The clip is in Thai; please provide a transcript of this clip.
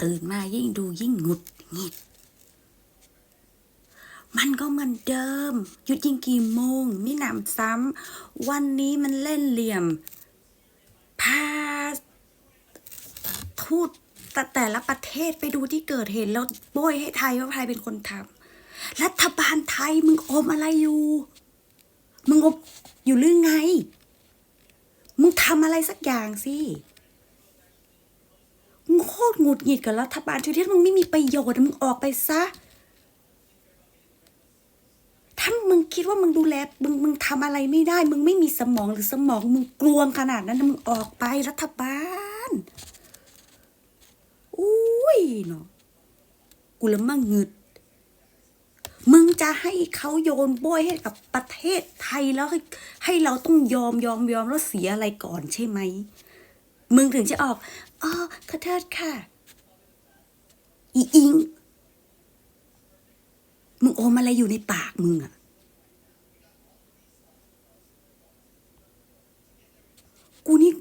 ตื่นมายิ่งดูยิ่งหงุดหงิด มันก็เหมือนเดิม หยุดยิงกี่โมงมิหนำซ้ำวันนี้มันเล่นเหลี่ยมพาทูตแต่แต่ละประเทศไปดูที่เกิดเหตุแล้วโบยให้ไทยว่าไทยเป็นคนทำรัฐบาลไทยมึงอมอะไรอยู่ มึงอมอยู่หรือไง มึงทำอะไรสักอย่างสิ ตรหงุดหงิดกับรัฐบาลชุดที่มึงไม่มีประโยชน์มึงออกไปซะ ถ้ามึงคิดว่ามึงดูแลมึงมึงทำอะไรไม่ได้ มึงไม่มีสมองหรือสมองมึงกลวงขนาดนั้นมึงออกไปรัฐบาลอุ้ยเนาะกูละมั่งงึดมึงจะให้เขาโยนโบยให้กับประเทศไทยแล้วให้ให้เราต้องยอมยอมยอมแล้วเสียอะไรก่อนใช่ไหม มึงถึงจะออกอ๋อขอโทษค่ะ อีอิง มึงอมอะไรอยู่ในปากมึงอะกูนี่